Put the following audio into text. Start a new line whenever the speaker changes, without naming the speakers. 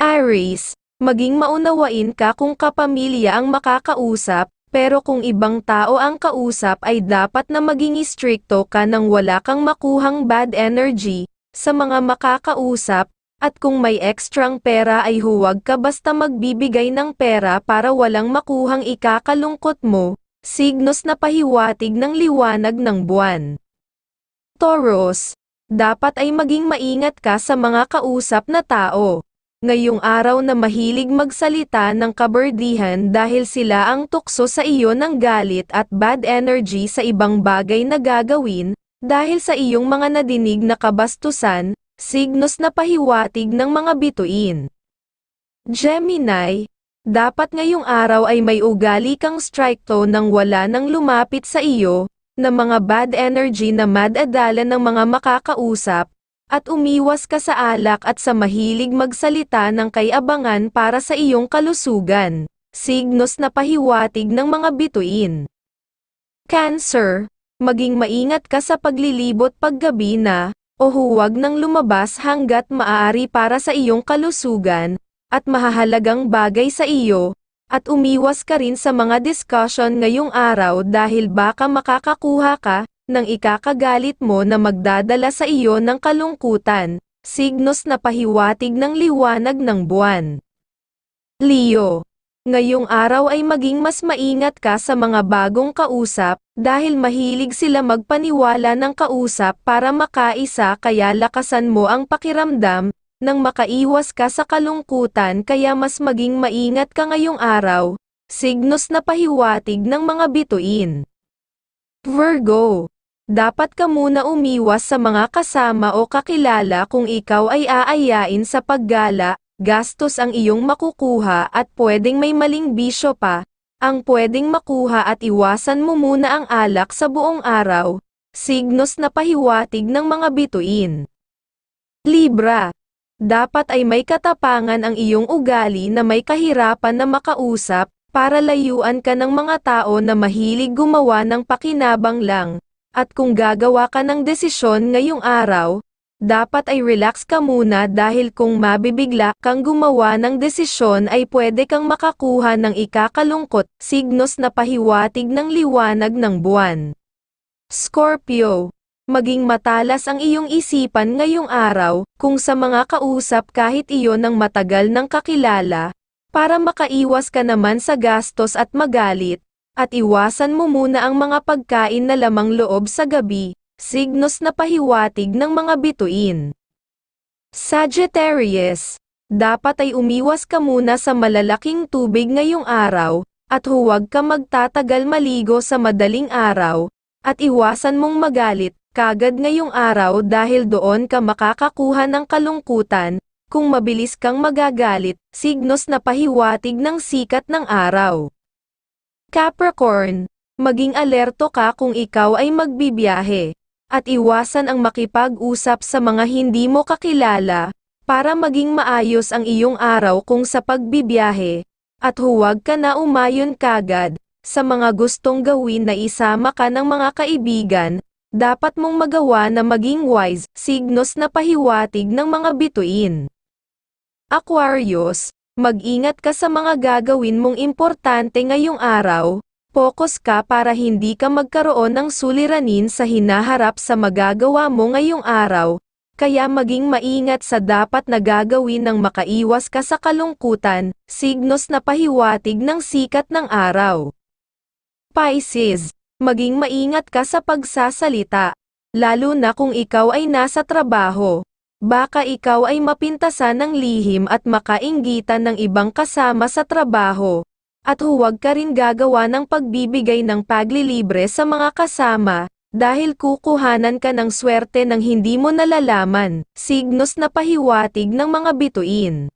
Aries, maging maunawain ka kung kapamilya ang makakausap, pero kung ibang tao ang kausap ay dapat na maging istrikto ka nang wala kang makuhang bad energy sa mga makakausap, at kung may ekstrang pera ay huwag ka basta magbibigay ng pera para walang makuhang ikakalungkot mo, signos na pahiwatig ng liwanag ng buwan. Taurus, dapat ay maging maingat ka sa mga kausap na tao. Ngayong araw na mahilig magsalita ng kaberdihan dahil sila ang tukso sa iyo ng galit at bad energy sa ibang bagay na gagawin, dahil sa iyong mga nadinig na kabastusan, signos na pahiwatig ng mga bituin. Gemini, dapat ngayong araw ay may ugali kang strike to nang wala nang lumapit sa iyo, na mga bad energy na madadala ng mga makakausap, at umiwas ka sa alak at sa mahilig magsalita ng kayabangan para sa iyong kalusugan, signos na pahiwatig ng mga bituin. Cancer, maging maingat ka sa paglilibot paggabi na, o huwag nang lumabas hanggat maaari para sa iyong kalusugan, at mahahalagang bagay sa iyo, at umiwas ka rin sa mga discussion ngayong araw dahil baka makakakuha ka ng ikakagalit mo na magdadala sa iyo ng kalungkutan, signos na pahiwatig ng liwanag ng buwan. Leo, ngayong araw ay maging mas maingat ka sa mga bagong kausap, dahil mahilig sila magpaniwala ng kausap para makaisa kaya lakasan mo ang pakiramdam, nang makaiwas ka sa kalungkutan kaya mas maging maingat ka ngayong araw, signos na pahiwatig ng mga bituin. Virgo, dapat ka muna umiwas sa mga kasama o kakilala kung ikaw ay aayain sa paggala, gastos ang iyong makukuha at pwedeng may maling bisyo pa, ang pwedeng makuha at iwasan mo muna ang alak sa buong araw, signos na pahiwatig ng mga bituin. Libra, dapat ay may katapangan ang iyong ugali na may kahirapan na makausap, para layuan ka ng mga tao na mahilig gumawa ng pakinabang lang, at kung gagawa ka ng desisyon ngayong araw, dapat ay relax ka muna dahil kung mabibigla kang gumawa ng desisyon ay pwede kang makakuha ng ikakalungkot, signos na pahiwatig ng liwanag ng buwan. Scorpio, maging matalas ang iyong isipan ngayong araw, kung sa mga kausap kahit iyon ng matagal ng kakilala, para makaiwas ka naman sa gastos at magalit, at iwasan mo muna ang mga pagkain na lamang loob sa gabi, signos na pahiwatig ng mga bituin. Sagittarius, dapat ay umiwas ka muna sa malalaking tubig ngayong araw, at huwag ka magtatagal maligo sa madaling araw, at iwasan mong magalit, kagad ngayong araw dahil doon ka makakakuha ng kalungkutan, kung mabilis kang magagalit, signos na pahiwatig ng sikat ng araw. Capricorn, maging alerto ka kung ikaw ay magbibiyahe, at iwasan ang makipag-usap sa mga hindi mo kakilala, para maging maayos ang iyong araw kung sa pagbibiyahe, at huwag ka na umayon kagad, sa mga gustong gawin na isama ka ng mga kaibigan, dapat mong magawa na maging wise, signos na pahiwatig ng mga bituin. Aquarius, mag-ingat ka sa mga gagawin mong importante ngayong araw, Focus ka para hindi ka magkaroon ng suliranin sa hinaharap sa magagawa mo ngayong araw, kaya maging maingat sa dapat na gagawin ng makaiwas ka sa kalungkutan, signos na pahiwatig ng sikat ng araw. Pisces, maging maingat ka sa pagsasalita, lalo na kung ikaw ay nasa trabaho. Baka ikaw ay mapintasan ng lihim at makainggitan ng ibang kasama sa trabaho, at huwag ka rin gagawa ng pagbibigay ng paglilibre sa mga kasama, dahil kukuhanan ka ng swerte ng hindi mo nalalaman, signos na pahiwatig ng mga bituin.